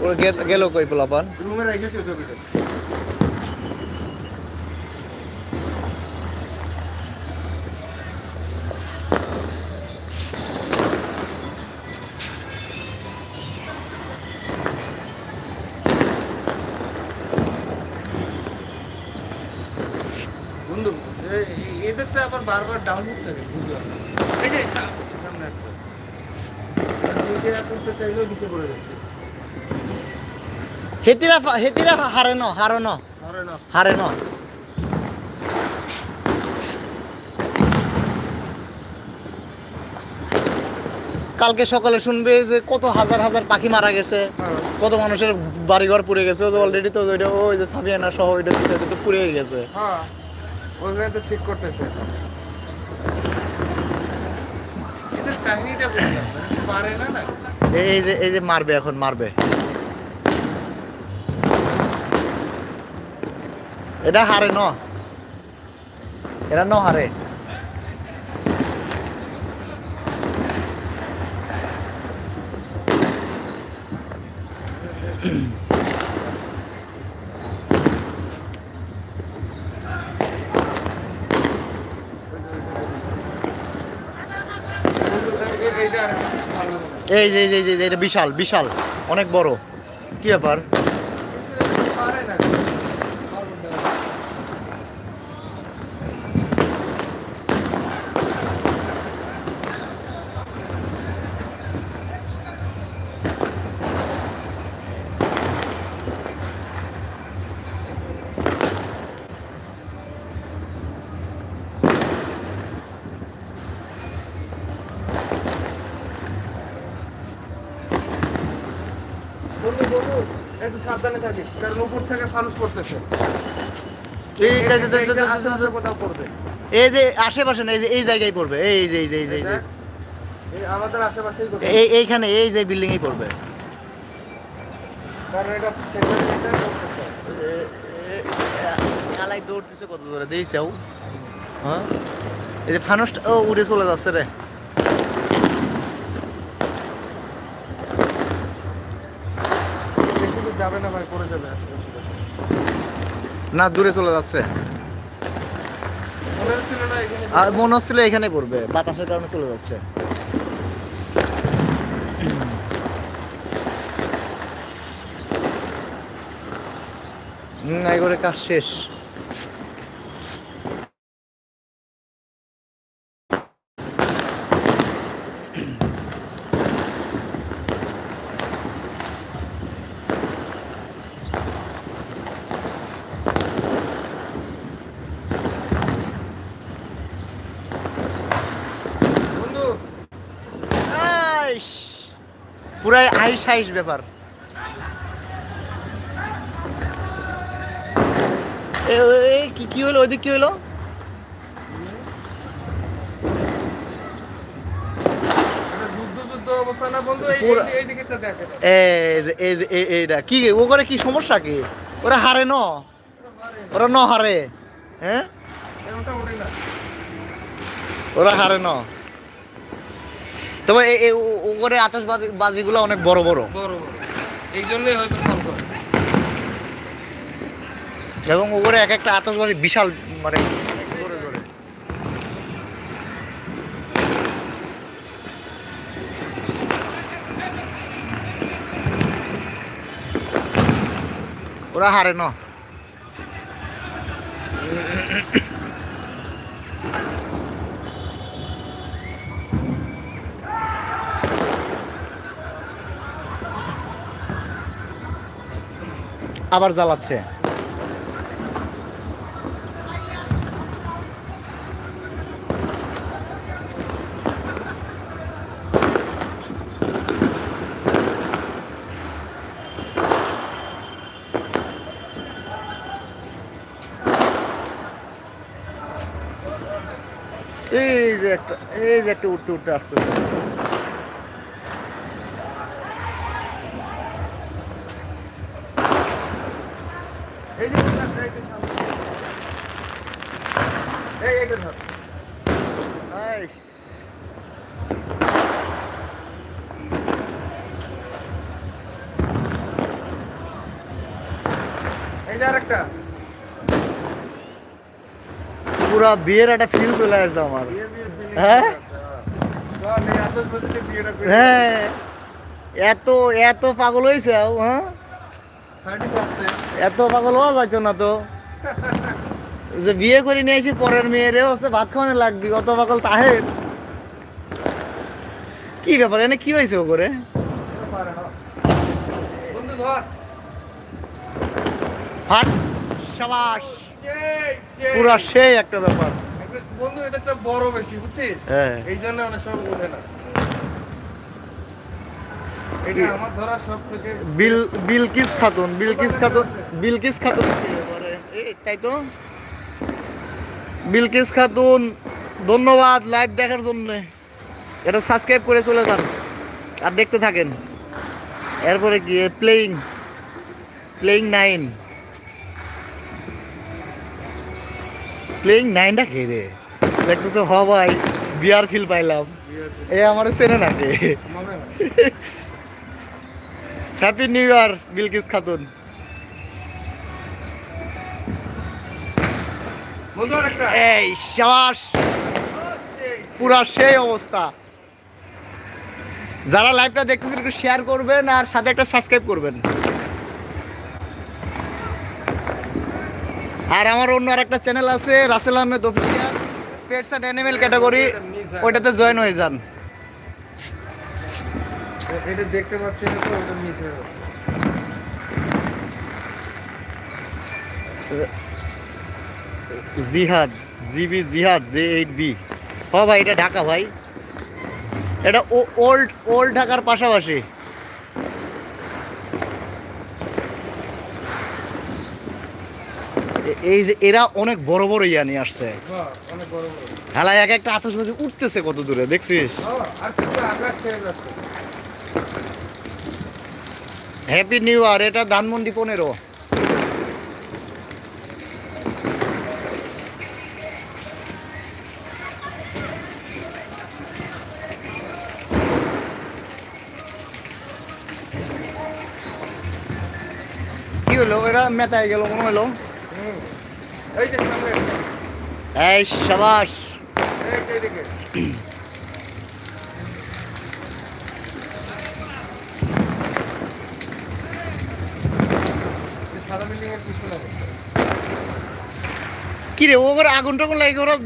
ও গে- গেল কই পোলাপান? রুমে রেখে কেউ ছবিটা বন্ধু এদেরটা আবার বারবার ডাউন হচ্ছে বুঝলাম এই যে, সামনে একটা। করতে চাইলেও নিচে পড়ে যাচ্ছে। হেতিরা হেতিরা হারে ন হারো ন। হারে ন। কালকে সকালে শুনবে যে কত হাজার হাজার পাখি মারা গেছে হ্যাঁ। কত মানুষের বাড়িঘর পুড়ে গেছে অলরেডি তো ওইটা ওই যে সাবিয়ানা সহ ওইটা তো- পুড়ে গেছে। হ্যাঁ তো ঠিক করতেছে। এই যে এই যে মারবে এখন মারবে। এটা হারে ন। এটা ন হারে। এই যে এই যে, এটা বিশাল বিশাল। অনেক বড়। কি ব্যাপার কিন্তু এরা পারে না পারবে না। বন্ধু বন্ধু একটু সাবধানে থাকিস কারণ উপর থেকে ফানুস পড়তেছে এই আশেপাশে কোথাও পড়বে। এই যে আশেপাশে না এই যে এই জায়গায় পড়বে এই যে এই যে এই যে এই আমাদের আশেপাশেই এই এইখানে এই যে বিল্ডিং এই পড়বে। কারণ এটা। আলাই দৌড়তেছে কত দূরে দিয়েছেও হ্যাঁ? এই যে ফানুসটা ও উড়ে চলে যাচ্ছে রে। না ভাই পড়ে যাবে না দূরে চলে যাচ্ছে। আর মনে হচ্ছিল এখানে পড়বে বাতাসের কারণে চলে যাচ্ছে। এই কাজ শেষ বন্ধু আইস পুরাই আইস আইস ব্যাপার। কি কি হলো? ওইদিক কি হলো? কি ও করে কি সমস্যা কি? ওরা হারে ন? ওরা ন হারে? হ্যাঁ? ওরা হারে ন? তবে এই- এই ও- ও করে আতসবাজি অনেক বড় বড়। বড় বড়। এই জন্যই হয়তো করে। এবং করে এক একটা আতসবাজি বিশাল মানে ওরা হারে ন। আবার জ্বালাচ্ছে। এই যে একটা এই যে একটা উঠতে উঠতে আসতেছে এই যে এটা- এই যে সামনে। এই এইটা ধর Nice. যে আরেকটা পুরা বিয়ের একটা ফিল চলে আসছে আমার। হ্যাঁ? হ্যাঁ। এত এত পাগল হয়েছে হ্যাঁ? এত পাগল হওয়া যাইতো না তো। যে বিয়ে করে নিয়ে এসে পরের মেয়েরে হচ্ছে ভাত খাওয়ানো লাগবে অত পাগল তাহের। কি ব্যাপার এনে কি হয়েছে ও করে বন্ধু ফাট সাবাস। সেই সেই। পুরা সেই একটা ব্যাপার। বন্ধু এটা একটা বড় বেশি বুঝছিস? হ্যাঁ। এই জন্য অনেক সময় ওঠে না। এটা আমার ধরা সব বিল বিলকিস খাতুন বিলকিস খাতুন বিলকিস খাতুন তাই তো? বিলকিস খাতুন ধন্যবাদ লাইভ দেখার জন্য। এটা সাবস্ক্রাইব করে চলে যান আর দেখতে থাকেন। এরপরে কি প্লেইং প্লেইং নাইন প্লেইং নাইনটা খেয়ে রে? দেখতেছে হ ভাই বিয়ার ফিল পাইলাম। এ আমার চেনে নাকি happy new year Bilkis Khatun. এই শ্বাস পুরা সেই অবস্থা। যারা লাইভটা দেখতেছেন একটু শেয়ার করবেন আর সাথে একটা সাবস্ক্রাইব করবেন। আর আমার অন্য আর একটা চ্যানেল আছে Rasel Ahmed official pets and animal category ওইটাতে জয়েন হয়ে যান। এটা দেখতে পাচ্ছি না তো ওটা মিস হয়ে যাচ্ছে। জিহাদ জিবি জিহাদ জে এইট বি। হ ভাই এটা ঢাকা ভাই। এটা ওল্ড ওল্ড ঢাকার পাশাপাশি। এই যে এরা অনেক বড় বড় ইয়া নিয়ে আসছে। বাহ, অনেক বড় বড় হেলা এক একটা আতসবাজি উঠতেছে কত দূরে দেখছিস? হ্যাপি নিউ ইয়ার এটা ধানমন্ডি পনেরো। হলো মেতায় গেল মনে হলো। এই সাবাস। কি রে ও করে আগুন টাগুন লাগে ওরা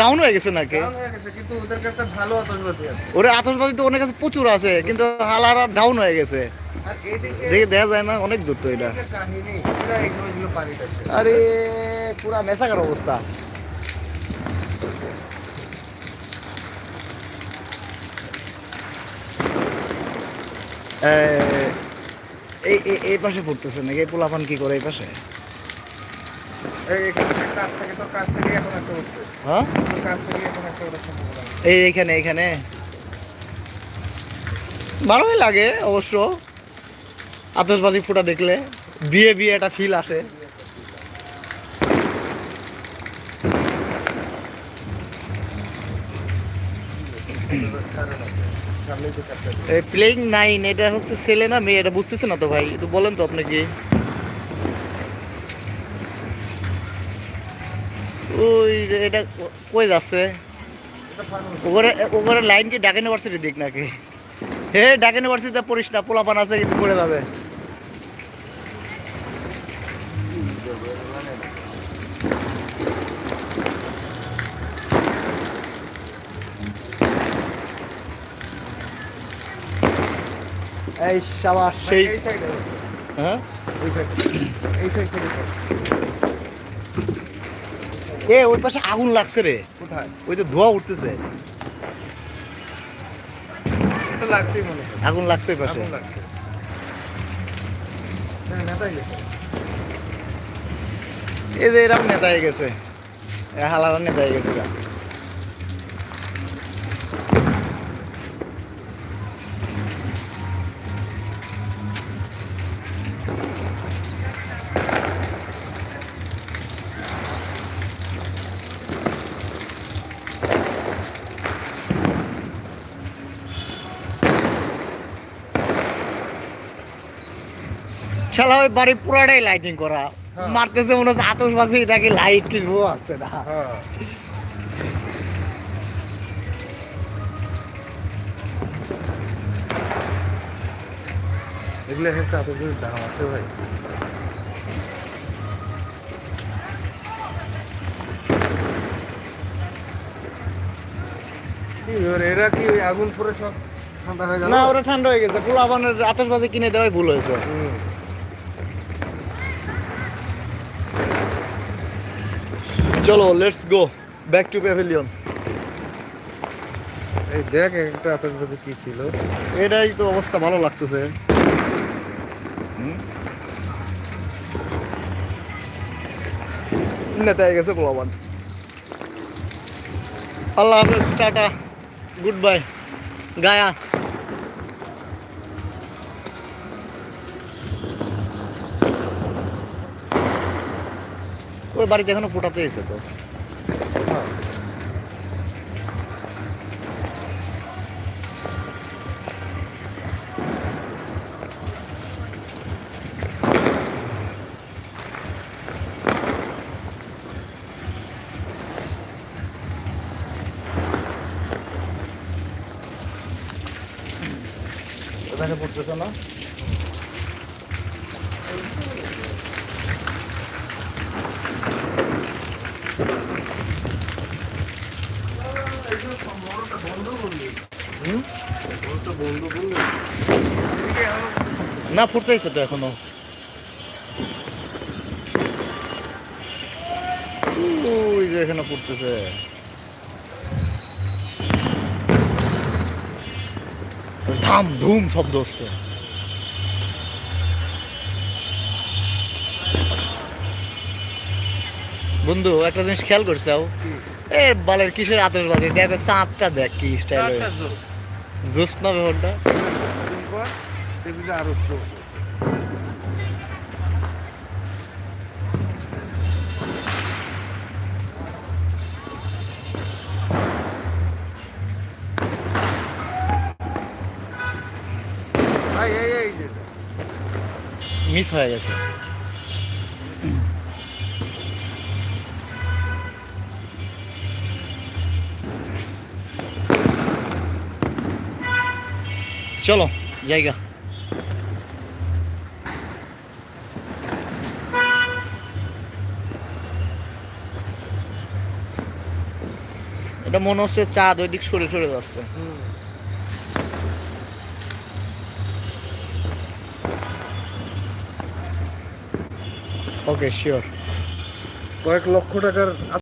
ডাউন হয়ে গেছে নাকি? হয়ে কিন্তু ওদের কাছে ভালো আতশবাজি আছে। ওরা আতসবাজি তো অনেক কাছে প্রচুর আছে কিন্তু হালারা ডাউন হয়ে গেছে। এই এই- পাশে পড়তেছে নাকি? পোলাপান কি করে এই পাশে? হ্যাঁ? এইখানে এইখানে। ভালোই লাগে অবশ্য। আতসবাজি ফুটা দেখলে বিয়ে বিয়ে একটা ফিল আসে। এই প্লেইং নাইন এটা হচ্ছে ছেলে না মেয়ে? এটা বুঝতেছে না তো ভাই? একটু বলেন তো আপনি কি ওই এটা কই যাচ্ছে। ওখানে ওখানে লাইন কি ডাক ইউনিভার্সিটি দিক নাকি? হে ডাক ইউনিভার্সিটিতে পড়িস না, পোলাপান আছে কিন্তু পড়ে যাবে। এই সাবাস সেই হ্যাঁ? এই সাইড। থেকে এ ওই পাশে আগুন লাগছে রে। কোথায়? ওই তো ধোয়া উঠতেছে। আগুন লাগছে পাশে। আগুন লাগছে। হ্যাঁ নেতাই গেছে এই যে এরকম নেতা হয়ে গেছে হালারা নেতা হয়ে গেছে। শালা ওই বাড়ি পুরাটাই লাইটিং করা। মারতেছে মনে হচ্ছে আতসবাজি এটাকে লাইট কিছু আসছে না? হ্যাঁ। এগুলো একটা এত দাম আছে ভাই। কি এবার এরা কি আগুন পরে সব ঠান্ডা হয়ে গেল? না ওরা ঠান্ডা হয়ে গেছে। পুরো আবানের আতসবাজি কিনে দেওয়াই ভুল হয়েছে। চলো let's go back to pavilion এই দেখ একটা আতঙ্কবাদী কি ছিল? এটাই তো অবস্থা ভালো লাগতেছে। নেতায় গেছে পোলাবান আল্লাহ হাফেজ টাটা গুড বাই গায়া। ওই বাড়িতে এখনও ফোটাতে এসে তো। পড়তেছে না বন্ধু বলল এদিকে আমার না ফুটতেইছে তো এখনও। ওই যে এখানে ফুটতেছে। ধাম ধুম শব্দ হচ্ছে। বন্ধু, একটা জিনিস খেয়াল করছাও? এ, বালের কিসের আতসবাজি দেখো চাঁদটা দেখ কি স্টাইল চারটা জোর জোস না ব্যাপারটা আরও মিস হয়ে গেছে। চলো, জায়গা। এটা মনে হচ্ছে চাঁদ, ওই দিক সরে সরে যাচ্ছে। ওকে শিওর কয়েক লক্ষ টাকার